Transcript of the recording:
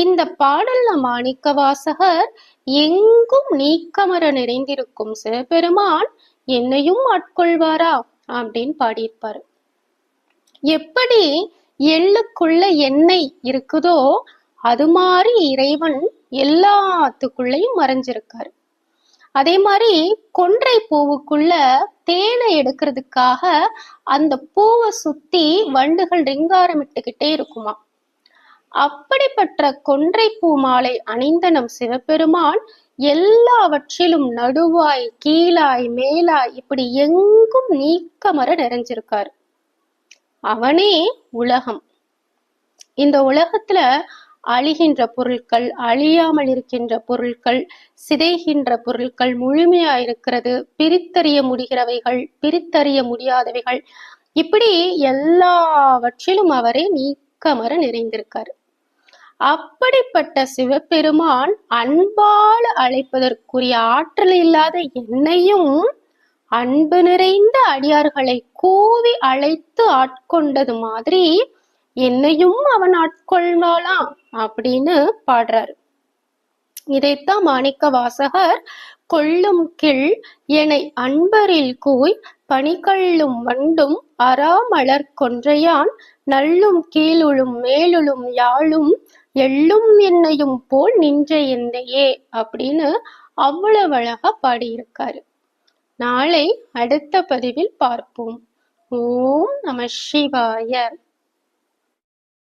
இந்த பாடல்ல மாணிக்க வாசகர் எங்கும் நீக்கமர நிறைந்திருக்கும் சிவபெருமான் என்னையும் ஆட்கொள்வாரா அப்படின்னு பாடியிருப்பாரு. எப்படி எள்ளுக்குள்ள எண்ணெய் இருக்குதோ அது மாதிரி இறைவன் எல்லாத்துக்குள்ளயும் மறைஞ்சிருக்காரு. அதே மாதிரி கொன்றை பூவுக்குள்ள தேனை எடுக்கிறதுக்காக அந்த பூவை சுத்தி வண்டுகள் ரிங்காரமிட்டுக்கிட்டே இருக்குமா. அப்படிப்பட்ட கொன்றை பூ மாலை அணிந்த நம் சிவபெருமான் எல்லாவற்றிலும் நடுவாய் கீழாய் மேலாய் இப்படி எங்கும் நீக்கமர நிறைஞ்சிருக்காரு. அவனே உலகம். இந்த உலகத்துல அழிகின்ற பொருட்கள் அழியாமல் இருக்கின்ற பொருட்கள் சிதைகின்ற பொருட்கள் முழுமையா இருக்கிறது. பிரித்தறிய முடிகிறவைகள் பிரித்தறிய முடியாதவைகள். இப்படி எல்லாவற்றிலும் அவரே நீக்கமர நிறைந்திருக்காரு. அப்படிப்பட்ட சிவபெருமான் அன்பால் அழைப்பதற்குரிய ஆற்றல் இல்லாத என்னையும் அன்பு நிறைந்த அடியார்களை கூவி அழைத்து ஆட்கொண்டது மாதிரி என்னையும் அவன் ஆட்கொள்வாளாம் அப்படின்னு பாடுறாரு. இதைத்தான் மாணிக்க வாசகர் கொள்ளும் கிள் எனை அன்பரில் கூய் பனிகள்ளும் வண்டும் அறாமலர் கொன்றையான் நல்லும் கீழுளும் மேலுளும் யாழும் எள்ளும் என்னையும் போல் நின்ற எந்தையே அப்படின்னு அவ்வளவு அழகா பாடியிருக்காரு. நாளை அடுத்த பதிவில் பார்ப்போம். ஓம் நம சிவாய.